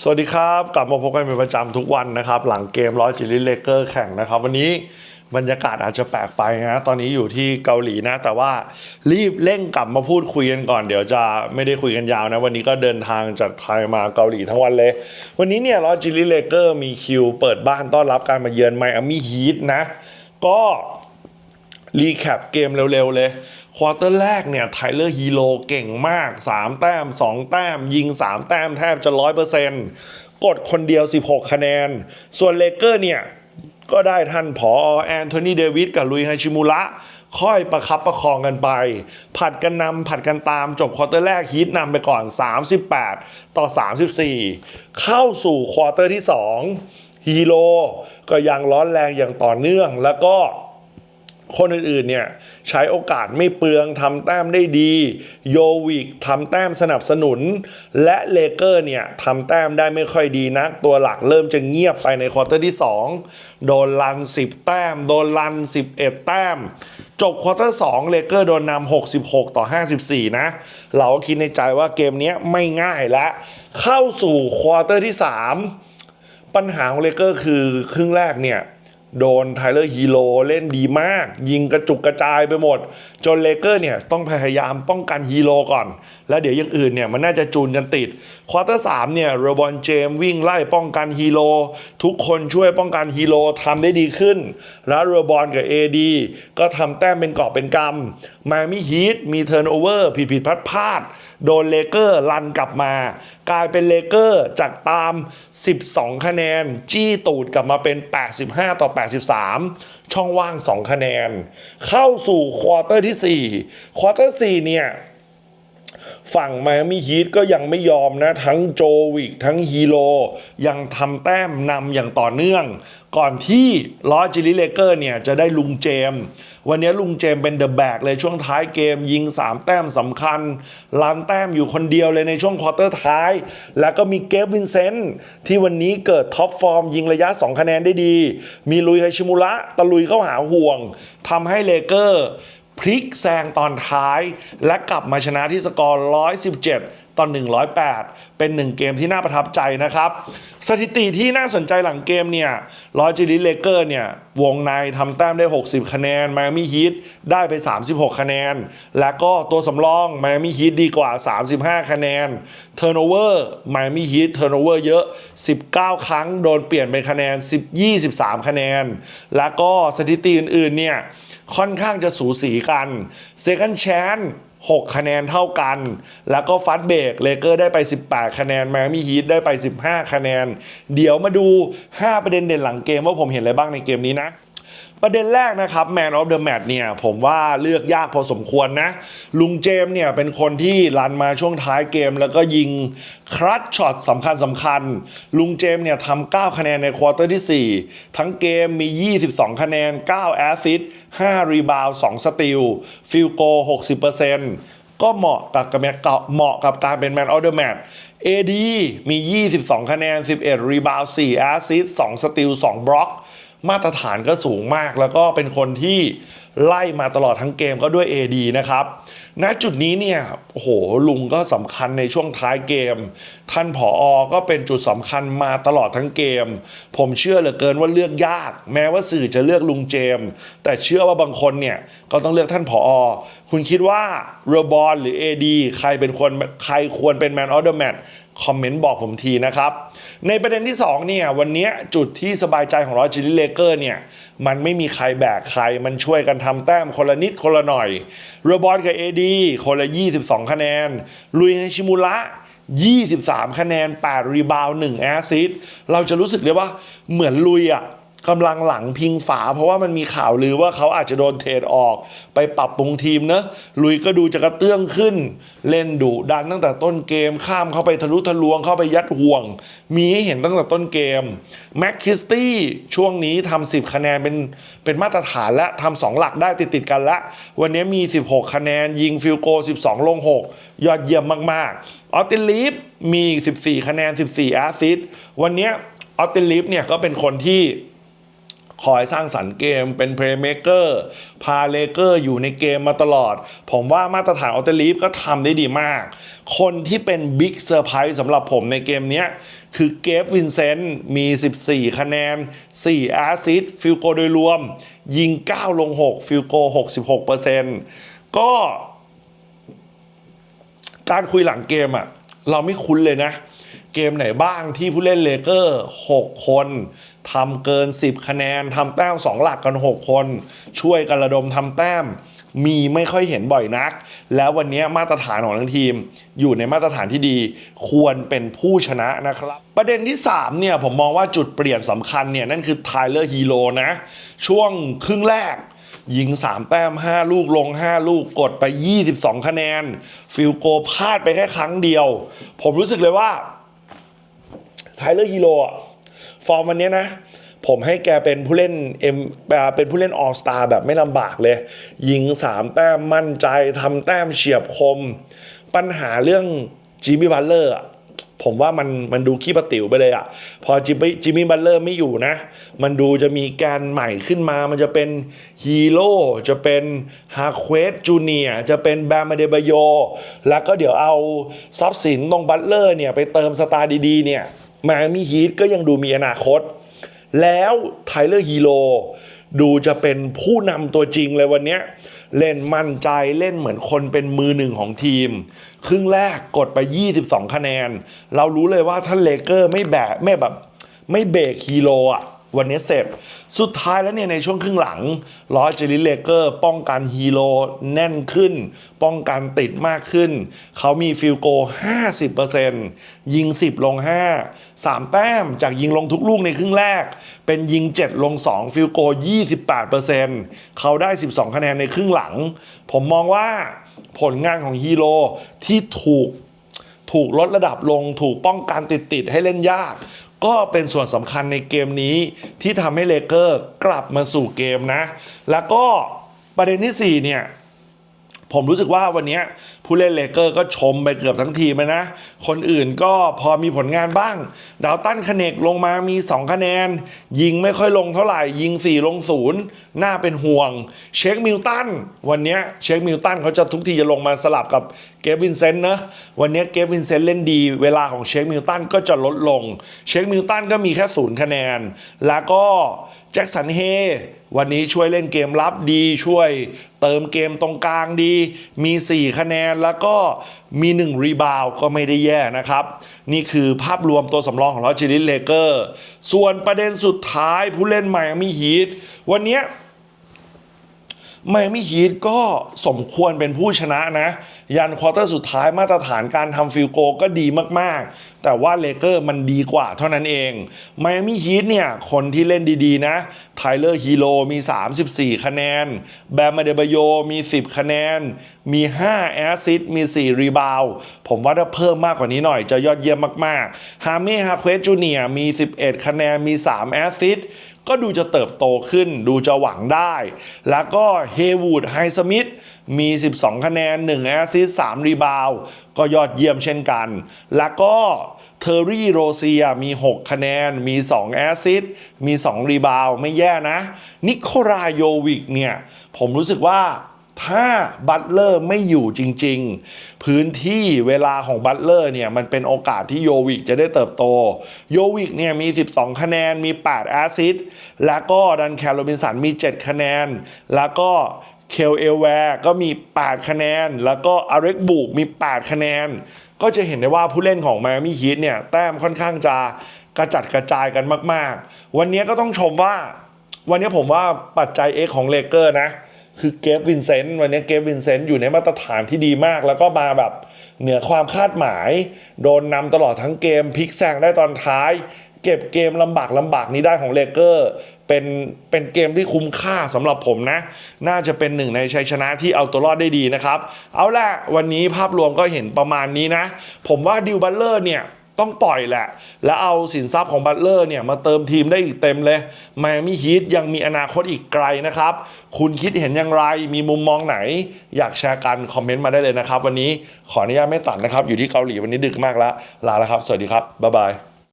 สวัสดีครับ กลับมาพบกันเป็นประจำทุกวันนะครับ หลังเกมร้อยจิลิเลเกอร์แข่งนะครับ วันนี้บรรยากาศอาจจะแปลกไปนะตอนนี้อยู่ที่เกาหลีนะ แต่ว่ารีบเร่งกลับมาพูดคุยกันก่อน เดี๋ยวจะไม่ได้คุยกันยาวนะ วันนี้ก็เดินทางจากไทยมาเกาหลีทั้งวันเลย วันนี้เนี่ยร้อยจิลิเลเกอร์มีคิว เปิดบ้านต้อนรับการมาเยือนไมอามี่ฮีทนะ ก็ รีแคปเกมเร็วๆ เลยควอเตอร์แรกเนี่ยไทเลอร์ฮีโร่เก่งมาก 3 แต้ม 2 แต้ม ยิง 3 แต้มแทบจะ 100%กดคนเดียว 16 คะแนน ส่วนเลเกอร์เนี่ย ก็ได้ท่านผอแอนโทนีเดวิดกับลุยฮาชิมุระค่อยประคับประคองกันไป ผัดกันนำผัดกันตามจบควอเตอร์แรกฮีทนำไปก่อน 38 ต่อ 34 เข้าสู่ควอเตอร์ที่ 2 ฮีโร่ก็ยังร้อนแรงอย่างต่อเนื่องแล้วก็ คนอื่นๆเนี่ยใช้โอกาสไม่เปลืองทำแต้มได้ดี โยวิกทำแต้มสนับสนุน และเลเกอร์เนี่ยทำแต้มได้ไม่ค่อยดีนัก ตัวหลักเริ่มจะเงียบไปในควอเตอร์ที่ 2 โดนลัน 10 แต้ม โดนลัน 11 แต้ม จบควอเตอร์2เลเกอร์โดนนำ66 ต่อ 54 นะ เราก็คิดในใจว่าเกมนี้ไม่ง่ายและ เข้าสู่ควอเตอร์ที่ 3 ปัญหาของเลเกอร์คือครึ่งแรกเนี่ย โดนไทเลอร์ฮีโร่เล่นดีมาก ยิงกระจุกกระจายไปหมด จนเลเกอร์เนี่ยต้องพยายามป้องกันฮีโร่ก่อน แล้วเดี๋ยวอย่างอื่นเนี่ยมันน่าจะจูนกันติด ควอเตอร์สามเนี่ยโรบอนเจมวิ่งไล่ป้องกันฮีโร่ทุกคนช่วยป้องกันฮีโร่ทำได้ดีขึ้น แล้วโรบอนกับเอดีก็ทำแต้มเป็นกอบเป็นกำมามิฮีทมีเทิร์นโอเวอร์ผิดผิดพลาดพลาดโดนเลเกอร์ลันกลับมา กลายเป็นเลเกอร์จากตาม 12 คะแนน จี้ตูดกลับมาเป็น 85 ต่อ83 ช่องว่าง 2 คะแนน เข้าสู่ควอเตอร์ที่ 4 ควอเตอร์4เนี่ย ฝั่งไมอามี่ฮีทก็ยังไม่ยอมนะ ทั้งโจวิก ทั้งฮีโร่ยังทำแต้มนำอย่างต่อเนื่อง ก่อนที่ลอจิลิเลเกอร์เนี่ยจะได้ลุงเจม วันนี้ลุงเจมเป็นเดอะแบกเลยช่วงท้ายเกมยิง 3 แต้มสำคัญลันแต้มอยู่คนเดียวเลยในช่วงควอเตอร์ท้าย แล้วก็มีเกฟวินเซนต์ที่วันนี้เกิดท็อปฟอร์มยิงระยะ 2 คะแนนได้ดี มีลุยไฮชิมุระตะลุยเข้าหาห่วงทำให้เลเกอร์ พลิกแซงตอนท้าย และกลับมาชนะที่สกอร์ 117 ต่อ108 เป็นหนึ่งเกมที่น่าประทับใจนะครับ สถิติที่น่าสนใจหลังเกมเนี่ยลอจิลิเลเกอร์เนี่ยวงในทำแต้มได้ 60 คะแนนไมอามี่ฮีทได้ไป 36 คะแนน และก็ตัวสำรองไมอามี่ฮีทดีกว่า 35 คะแนนเทอร์โนเวอร์ไมอามี่ฮีทเทอร์โนเวอร์เยอะ 19 ครั้งโดนเปลี่ยนเป็นคะแนน 10 23 คะแนน และก็สถิติอื่นๆเนี่ยค่อนข้างจะสูสีกัน Second Chance 6 คะแนนเท่ากัน แล้วก็ฟัดเบรกเลเกอร์ได้ไป 18 คะแนนแมมี่ฮีทได้ไป 15 คะแนน เดี๋ยวมาดู 5 ประเด็นเด่นหลังเกมว่าผมเห็นอะไรบ้างในเกมนี้นะ ประเด็นแรกนะครับ Man of the Match เนี่ยผมว่าเลือกยากพอสมควรนะ ลุงเจมส์เนี่ยเป็นคนที่รันมาช่วงท้ายเกม แล้วก็ยิงครัตช็อตสำคัญสำคัญ ลุงเจมส์เนี่ยทำ9คะแนนในควอเตอร์ที่ 4 ทั้งเกมมี 22 คะแนน 9 แอสซิสต์5รีบาว2สติลฟิลโก 60%ก็เหมาะกับกับเหมาะกับการเป็น Man of the Match AD มี 22 คะแนน 11 รีบาว4แอสซิสต์2สติล2บล็อก มาตรฐานก็สูงมาก แล้วก็เป็นคนที่ ไล่มาตลอดทั้งเกมก็ด้วย AD นะครับณจุดนี้เนี่ยโอ้โหลุงก็สำคัญในช่วงท้ายเกม ท่านผออก็เป็นจุดสำคัญมาตลอดทั้งเกม ผมเชื่อเหลือเกินว่าเลือกยาก แม้ว่าสื่อจะเลือกลุงเจม แต่เชื่อว่าบางคนเนี่ยก็ต้องเลือกท่านผออคุณคิดว่าเรบอลหรือ AD ใครเป็นคนใครควรเป็น Man of the Match คอมเมนต์บอกผมทีนะครับ ในประเด็นที่2เนี่ยวันนี้จุดที่สบายใจของรอจิลิเลเกอร์เนี่ยมันไม่มีใครแบกใครมันช่วยกันททำแต้มคนละนิดคนละหน่อย เรบอลกับเอดีคนละ 22 คะแนน ลุยให้ชิมุระ 23 คะแนน 8 รีบาว 1 แอซิสต์เราจะรู้สึกเลยว่าเหมือนลุยอะ กำลังหลังพิงฝา เพราะว่ามันมีข่าวลือว่าเขาอาจจะโดนเทรดออก ไปปรับปรุงทีมเนอะลุยก็ดูจะกระเตื้องขึ้น เล่นดุดันตั้งแต่ต้นเกมข้ามเข้าไปทะลุทะลวงเข้าไปยัดห่วง มีให้เห็นตั้งแต่ต้นเกมแม็กคิสตี้ช่วงนี้ทำ10 คะแนนเป็นเป็นมาตรฐานและทำสองหลักได้ติดติดกันละ วันนี้มี 16 คะแนน ยิงฟิลโก 12 ลง 6 ยอดเยี่ยมมาก ๆ ออตติลีฟมี 14 คะแนน 14 แอสซิสต์วันนี้ออตติลีฟเนี่ยก็เป็นคนที่ คอยสร้างสรรค์เกมเป็นเพลย์เม k เกอร์พาเลเกอร์อยู่ในเกมมาตลอด ผมว่ามาตรฐานออเตลีฟก็ทำได้ดีมาก คนที่เป็นบิ๊กเซอร์ไพรส์สำหรับผมในเกมนี้คือเกฟวินเซนต์มี 14 คะแนน 4 แอสซิสฟิลโกโดยรวม ยิง 9 ลง 6 ฟิลโก 66%ก็การคุยหลังเกมอะ่ะ เราไม่คุ้นเลยนะ เกมไหนบ้างที่ผู้เล่นเลเกอร์ 6 คนทำเกิน 10 คะแนนทำแต้ม 2 หลักกัน 6 คน ช่วยกันระดมทำแต้ม มีไม่ค่อยเห็นบ่อยนัก แล้ววันนี้มาตรฐานของทั้งทีม อยู่ในมาตรฐานที่ดี ควรเป็นผู้ชนะนะครับ ประเด็นที่ 3 เนี่ย ผมมองว่าจุดเปลี่ยนสำคัญเนี่ย นั่นคือไทเลอร์ฮีโร่นะ ช่วงครึ่งแรกยิง 3 แต้ม 5 ลูกลง 5 ลูกกดไป 22 คะแนน ฟิลโกพลาดไปแค่ครั้งเดียว ผมรู้สึกเลยว่า ไทเลอร์ฮีโร่ฟอร์มวันนี้นะ ผมให้แกเป็นผู้เล่นเอ็มเป็นผู้เล่นออสตาแบบไม่ลำบากเลย ยิง 3 แต้มมั่นใจทำแต้มเฉียบคม ปัญหาเรื่องจิมมี่บัลเลอร์ผมว่ามันมันดูขี้ประติ๋วไปเลยอะพอจิมมี่จิมมี่บัลเลอร์ไม่อยู่นะ มันดูจะมีแกนใหม่ขึ้นมา มันจะเป็นฮีโร่จะเป็นฮาเควสจูเนียจะเป็นแบมเดบโย แล้วก็เดี๋ยวเอาทรัพย์สินตรงบัตเลอร์เนี่ย ไปเติมสตาร์ดีๆเนี่ย มามี่ฮีทก็ยังดูมีอนาคต แล้วไทเลอร์ฮีโร่ดูจะเป็นผู้นำตัวจริงเลยวันนี้ เล่นมั่นใจเล่นเหมือนคนเป็นมือหนึ่งของทีม ครึ่งแรกกดไป 22 คะแนน เรารู้เลยว่าท่านเลเกอร์ไม่แบกไม่แบบไม่เบรกฮีโร่อะ วันนี้เสร็จ สุดท้ายแล้วเนี่ยในช่วงครึ่งหลังลอสเจลิเลเกอร์ ป้องกันฮีโร่แน่นขึ้น ป้องกันติดมากขึ้น เขามีฟิลโก 50%ยิง 10 ลง 5 3 แต้มจากยิงลงทุกลูกในครึ่งแรก เป็นยิง 7 ลง 2 ฟิลโก 28%เขาได้ 12 คะแนนในครึ่งหลัง ผมมองว่าผลงานของฮีโร่ที่ถูก ถูกลดระดับลง ถูกป้องกันติดติดให้เล่นยาก ก็เป็นส่วนสำคัญในเกมนี้ที่ทำให้เลเกอร์กลับมาสู่เกมนะ แล้วก็ประเด็นที่ 4 เนี่ย ผมรู้สึกว่าวันนี้ผู้เล่นเลเกอร์ก็ชมไปเกือบทั้งทีมนะ คนอื่นก็พอมีผลงานบ้าง ดาวตันคเนกลงมามี 2 คะแนน ยิงไม่ค่อยลงเท่าไหร่ ยิง 4 ลง 0 น่าเป็นห่วง เชคมิลตัน วันนี้เชคมิลตันเขาจะทุกทีจะลงมาสลับกับเกฟวินเซนต์นะ วันนี้เกฟวินเซนต์เล่นดี เวลาของเชคมิลตันก็จะลดลง เชคมิลตันก็มีแค่ศูนย์คะแนน แล้วก็ แจ็คสันเฮวันนี้ช่วยเล่นเกมรับดีช่วยเติมเกมตรงกลางดี มี 4 คะแนนแล้วก็มี 1 รีบาวก็ไม่ได้แย่นะครับ นี่คือภาพรวมตัวสำรองของลอจิลิสเลเกอร์ ส่วนประเด็นสุดท้ายผู้เล่นใหม่มีฮีทวันนี้ ไมอามี่ฮีทก็สมควรเป็นผู้ชนะนะ ยันควอเตอร์สุดท้ายมาตรฐานการทำฟิลโกก็ดีมากๆ แต่ว่าเลเกอร์มันดีกว่าเท่านั้นเองไมอามี่ฮีทเนี่ย คนที่เล่นดีๆ นะไทเลอร์ฮีโร่มี 34 คะแนน แบมมาเดบโยมี 10 คะแนน มี 5 แอสซิสมี 4 รีบาวผมว่าถ้าเพิ่มมากกว่านี้หน่อยจะยอดเยี่ยมมากๆฮาเม่ฮาเควสจูเนียมี 11 คะแนนมี 3 แอสซิส ก็ดูจะเติบโตขึ้น ดูจะหวังได้ แล้วก็เฮวูดไฮสมิธมี 12 คะแนน 1 แอสซิสต์3รีบาว ก็ยอดเยี่ยมเช่นกัน แล้วก็เทอร์รี่โรเซียมี 6 คะแนน มี 2 แอสซิสต์มี 2 รีบาว ไม่แย่นะ นิโคลาโยวิกเนี่ย ผมรู้สึกว่า ถ้าบัตเลอร์ไม่อยู่จริง ๆ พื้นที่เวลาของบัตเลอร์เนี่ยมันเป็นโอกาสที่โยวิกจะได้เติบโต โยวิกเนี่ยมี 12 คะแนนมี 8 แอสซิสต์แล้วก็ดันแคลโรบินสันมี 7 คะแนน แล้วก็เคลเอลแวร์ก็มี 8 คะแนน แล้วก็อาเร็กบุกมี 8 คะแนน ก็จะเห็นได้ว่าผู้เล่นของ m ม a มี่ฮีทเนี่ยแต้มค่อนข้างจะกระจัดกระจายกันมาก ๆ วันนี้ก็ต้องชมว่า วันนี้ผมว่าปัจจัย X ของเลเกอร์นะ คือเกฟวินเซนต์วันนี้เกฟวินเซนต์อยู่ในมาตรฐานที่ดีมาก แล้วก็มาแบบเหนือความคาดหมาย โดนนำตลอดทั้งเกมพลิกแซงได้ตอนท้าย เก็บเกมลำบากลำบากนี้ได้ของเลเกอร์เป็นเป็นเกมที่คุ้มค่าสำหรับผมนะ น่าจะเป็นหนึ่งในชัยชนะที่เอาตัวรอดได้ดีนะครับ เอาละวันนี้ภาพรวมก็เห็นประมาณนี้นะ ผมว่าดิวบัลเลอร์เนี่ย ต้องปล่อยแหละ แล้วเอาสินทรัพย์ของบัตเลอร์เนี่ย มาเติมทีมได้อีกเต็มเลยไมอามี่ฮีทยังมีอนาคตอีกไกลนะครับ คุณคิดเห็นอย่างไรมีมุมมองไหน อยากแชร์กัน คอมเมนต์มาได้เลยนะครับ วันนี้ขออนุญาตไม่ตัดนะครับ อยู่ที่เกาหลีวันนี้ดึกมากแล้ว ลาแล้วครับ สวัสดีครับ บ๊ายบาย